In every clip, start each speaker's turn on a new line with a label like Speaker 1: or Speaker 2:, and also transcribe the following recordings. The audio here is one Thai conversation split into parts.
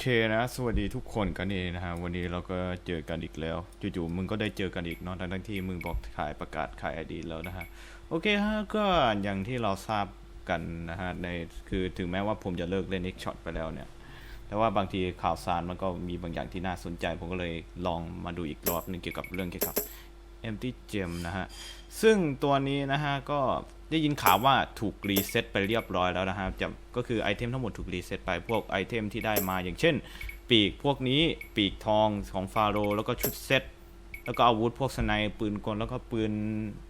Speaker 1: เคนะ สวัสดีทุกคนกันเองนะฮะ วันนี้เราก็เจอกันอีกแล้ว จู่ๆมึงก็ได้เจอกันอีกเนาะทั้งที่มึงบอกขายประกาศขายไอดีแล้วนะฮะ โอเคฮะ ก็อย่างที่เราทราบกันนะฮะ ใน คือถึงแม้ว่าผมจะเลิกเล่น X Shot ไปแล้วเนี่ย แต่ว่าบางทีข่าวสารมันก็มีบางอย่างที่น่าสนใจ ผมก็เลยลองมาดูอีกรอบหนึงเกี่ยวกับเรื่องเกี่ยวกับ Empty Gem นะฮะ ซึ่งตัวนี้นะฮะก็ ได้ยินข่าวว่าถูกรีเซ็ตไปเรียบร้อยแล้วนะฮะจะก็คือไอเทมทั้งหมดถูกรีเซ็ตไปพวกไอเทมที่ได้มาอย่างเช่น ปีกพวกนี้ปีกทองของฟาโรแล้วก็ชุดเซ็ตแล้วก็อาวุธพวกสไนป์ปืนกลแล้วก็ปืน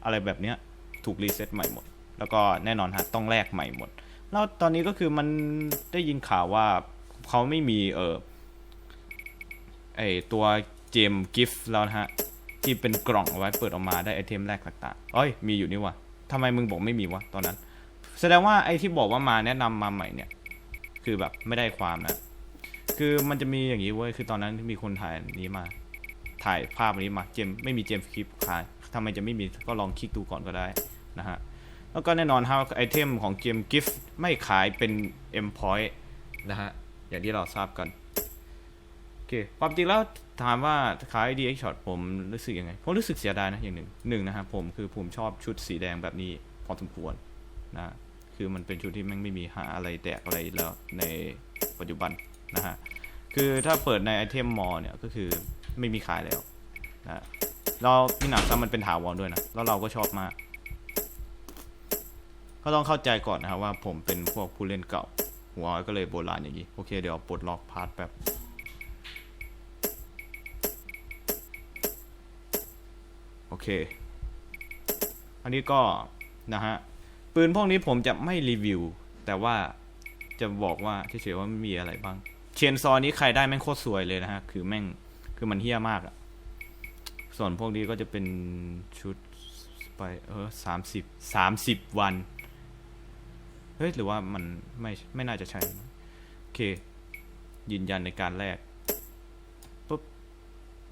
Speaker 1: อะไรแบบเนี้ยถูกรีเซ็ตใหม่หมด แล้วก็แน่นอนฮะต้องแลกใหม่หมด แล้วตอนนี้ก็คือมันได้ยินข่าวว่าเขาไม่มีเออไอตัวเจมกิฟต์แล้วนะฮะที่เป็นกล่องเอาไว้เปิดออกมาได้ไอเทมแรกต่างๆเอ้ยมีอยู่นี่ว่ะ ทำไมมึงบอกไม่มีวะตอนนั้น แสดงว่าไอที่บอกว่ามาแนะนำมาใหม่เนี่ย คือแบบไม่ได้ความนะ คือมันจะมีอย่างนี้เว้ย คือตอนนั้นมีคนถ่ายอันนี้มา ถ่ายภาพอันนี้มา เจมไม่มีเจมคลิปขายทำไมจะไม่มีก็ลองคลิกดูก่อนก็ได้นะฮะ แล้วก็แน่นอนฮะไอเทมของเกมกิฟต์ไม่ขายเป็น M point นะฮะ อย่างที่เราทราบกัน โอเค ความจริงแล้ว ถามว่าขาย DX Shot ผมรู้สึกยังไง ผมรู้สึกเสียดายนะอย่างหนึ่งหนึ่งนะครับผมคือผมชอบชุดสีแดงแบบนี้พอสมควรนะคือมันเป็นชุดที่แม่งไม่มีหาอะไรแตกอะไรแล้วในปัจจุบันนะฮะคือถ้าเปิดในไอเทมมอลเนี่ยก็คือไม่มีขายแล้วนะเรามีหนังซ้ำมันเป็นถาวรด้วยนะแล้วเราก็ชอบมาก ก็ต้องเข้าใจก่อนนะครับว่าผมเป็นพวกผู้เล่นเก่า หัวก็เลยโบราณอย่างนี้ โอเคเดี๋ยวปลดล็อกพาร์ทแป๊บ เค อันนี้ก็นะฮะ ปืนพวกนี้ผมจะไม่รีวิว แต่ว่าจะบอกว่าเฉยๆว่ามันมีอะไรบ้าง เชนซอนี้ใครได้แม่งโคตรสวยเลยนะฮะ คือแม่ง คือมันเฮี้ยมากอะส่วนพวกนี้ก็จะเป็นชุดไปเออสามสิบสามสิบวัน เฮ้ย หรือว่ามันไม่ไม่น่าจะใช่ โอเค ยืนยันในการแลกปุ๊บ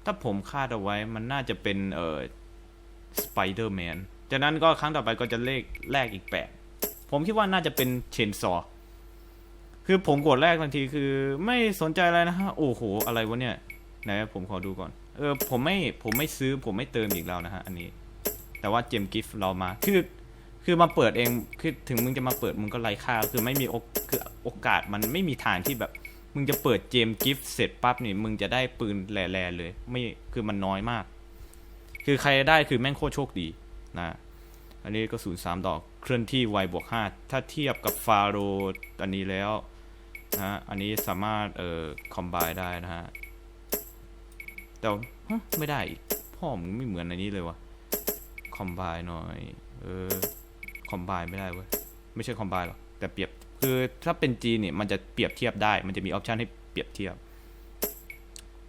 Speaker 1: ถ้าผมคาดเอาไว้มันน่าจะเป็นเออ สไปเดอร์แมนจากนั้นก็ครั้งต่อไปก็จะเลขแลกอีกแปดผมคิดว่าน่าจะเป็นเชนซอคือผมกดแรกทันทีคือไม่สนใจอะไรนะฮะ โอ้โห อะไรวะเนี่ย ไหนผมขอดูก่อน เออ ผมไม่ ผมไม่ซื้อ ผมไม่เติมอีกแล้วนะฮะ อันนี้ แต่ว่าเจมกิฟต์เรามา คือ คือมาเปิดเอง คือถึงมึงจะมาเปิดมึงก็ไร้ค่า คือไม่มีโอกคือโอกาสมันไม่มีทางที่แบบ มึงจะเปิดเจมกิฟต์เสร็จปั๊บนี่ มึงจะได้ปืนแหล่ๆเลย ไม่ คือมันน้อยมาก คือใครได้คือแม่งโคตรโชคดีนะ อันนี้ก็ศูนย์สามดอกเคลื่อนที่ไวบวกห้าถ้าเทียบกับฟาโรอันนี้แล้วนะฮะอันนี้สามารถเอ่อคอมไบได้นะฮะ แต่ไม่ได้อีกพ่อมึงไม่เหมือนอันนี้เลยวะคอมไบหน่อย เออคอมไบไม่ได้เว้ย ไม่ใช่คอมไบหรอกแต่เปรียบคือถ้าเป็นจีเนี่ยมันจะเปรียบเทียบได้ มันจะมีออปชันให้เปรียบเทียบ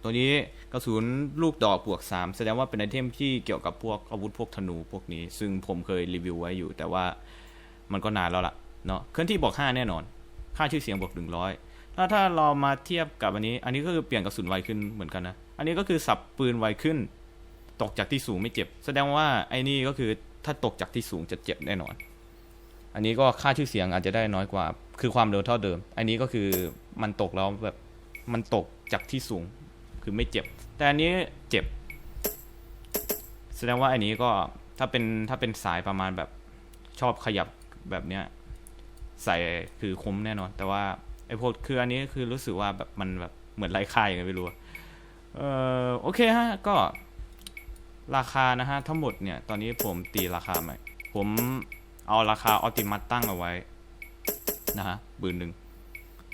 Speaker 1: ตัวนี้กระสุนลูกดอกบวก 3 แสดงว่าเป็นไอเทมที่เกี่ยวกับพวกอาวุธพวกธนูพวกนี้ ซึ่งผมเคยรีวิวไว้อยู่ แต่ว่ามันก็นานแล้วล่ะเนาะเคลื่อนที่บวก 5 แน่นอน ค่าชื่อเสียงบวก 100แล้วถ้าเรามาเทียบกับอันนี้ อันนี้ก็คือเปลี่ยนกระสุนไวขึ้นเหมือนกันนะ อันนี้ก็คือสับปืนไวขึ้น ตกจากที่สูงไม่เจ็บ แสดงว่าไอ้นี่ก็คือถ้าตกจากที่สูงจะเจ็บแน่นอน อันนี้ก็ค่าชื่อเสียงอาจจะได้น้อยกว่า คือความเร็วเท่าเดิม อันนี้ก็คือมันตกแล้วแบบมันตกจากที่สูง คือไม่เจ็บ แต่อันนี้เจ็บ แสดงว่าอันนี้ก็ถ้าเป็นถ้าเป็นสายประมาณแบบชอบขยับแบบเนี้ยใส่คือคุ้มแน่นอน แต่ว่าไอ้พวกคืออันนี้คือรู้สึกว่าแบบมันแบบเหมือนไร้ค่าอย่างไงไม่รู้เออโอเคฮะก็ราคานะฮะทั้งหมดเนี่ย ตอนนี้ผมตีราคาใหม่ ผมเอาราคาออติมัตตั้งเอาไว้นะฮะบืนหนึ่ง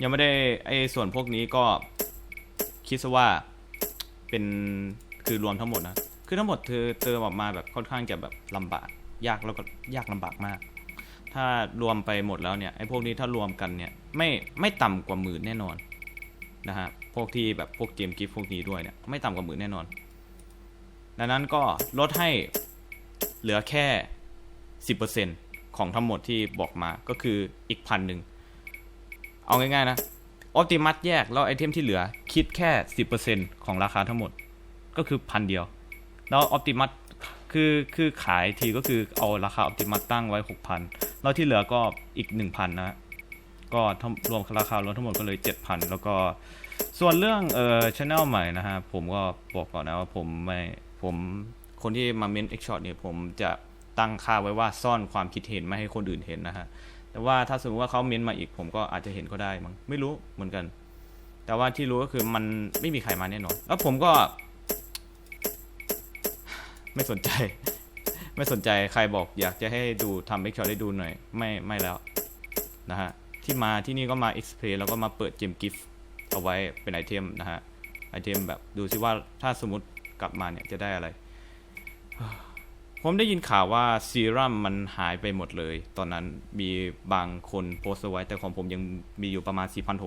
Speaker 1: ยังไม่ได้ไอ้ส่วนพวกนี้ก็คิดซะว่า เป็นคือรวมทั้งหมดนะ คือทั้งหมดเธอเติมออกมาแบบค่อนข้างจะแบบลำบาก ยากแล้วก็ยากลำบากมาก ถ้ารวมไปหมดแล้วเนี่ยไอ้พวกนี้ถ้ารวมกันเนี่ยไม่ไม่ต่ำกว่าหมื่นแน่นอนนะฮะพวกที่แบบพวกเกมกิฟต์พวกนี้ด้วยเนี่ยไม่ต่ำกว่าหมื่นแน่นอน ดังนั้นก็ลดให้เหลือแค่ 10%ของทั้งหมดที่บอกมาก็คืออีกพันหนึ่ง เอาง่ายๆนะ ออ t ติมัสแยกแล้วไอเทมที่เหลือคิดแค่ 10%ของราคาทั้งหมดก็คือพันเดียว แล้วออ t ติมัสคือคือขายทีก็คือเอาราคาออ t ติมัสตั้งไว้ 6,000 แล้วที่เหลือก็อีก 1,000 นะ ก็รวมราคารวมทั้งหมดก็เลย 7,000 แล้วก็ส่วนเรื่องเอ่อชแนลใหม่นะฮะ ผมก็บอกก่อนนะว่าผมไม่ผมคนที่มาเมน X shot เนี่ยผมจะตั้งค่าไว้ว่าซ่อนความคิดเห็นไม่ให้คนอื่นเห็นนะฮะ แต่ว่าถ้าสมมติว่าเขาเม้นมาอีกผมก็อาจจะเห็นก็ได้มั้งไม่รู้เหมือนกัน แต่ว่าที่รู้ก็คือมันไม่มีใครมาแน่นอน แล้วผมก็ ไม่สนใจ ไม่สนใจใครบอก อยากจะให้ดูทำเอ็กช็อได้ดูหน่อย ไม่ไม่แล้วนะฮะที่มาที่นี่ก็มา X Play แล้วก็มาเปิดเจมกิฟต์เอาไว้เป็นไอเทมนะฮะไอเทมแบบดูซิว่าถ้าสมมติกลับมาเนี่ยจะได้อะไร ผมได้ยินข่าวว่าซีรั่มมันหายไปหมดเลย ตอนนั้นมีบางคนโพสต์ไว้ แต่ของผมยังมีอยู่ประมาณ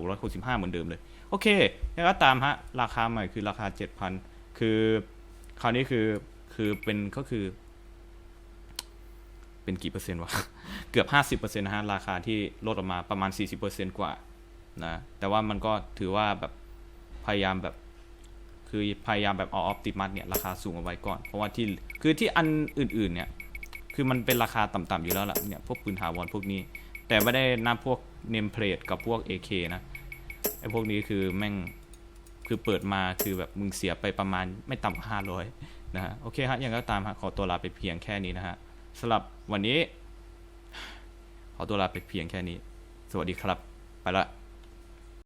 Speaker 1: 4,665 เหมือนเดิมเลย โอเคแล้วก็ตามฮะ ราคาใหม่คือราคา 7,000 คือ คราวนี้คือ คือเป็นก็คือ เป็นกี่เปอร์เซ็นต์วะ เกือบ 50%นะฮะ ราคาที่ลดออกมาประมาณ 40%กว่านะ แต่ว่ามันก็ถือว่าแบบพยายามแบบ คือพยายามแบบเอาออปติมัสเนี่ยราคาสูงเอาไว้ก่อน เพราะว่าที่คือที่อันอื่นๆเนี่ยคือมันเป็นราคาต่ำๆอยู่แล้วล่ะเนี่ยพวกปืนถาวรพวกนี้ แต่ไม่ได้นับพวกเนมเพลทกับพวก AK นะไอ้พวกนี้คือแม่งคือเปิดมาคือแบบมึงเสียไปประมาณไม่ต่ำกว่าห้าร้อยนะฮะโอเคฮะยังก็ตามฮะขอตัวลาไปเพียงแค่นี้นะฮะสำหรับวันนี้ ขอตัวลาไปเพียงแค่นี้ สวัสดีครับ ไปละ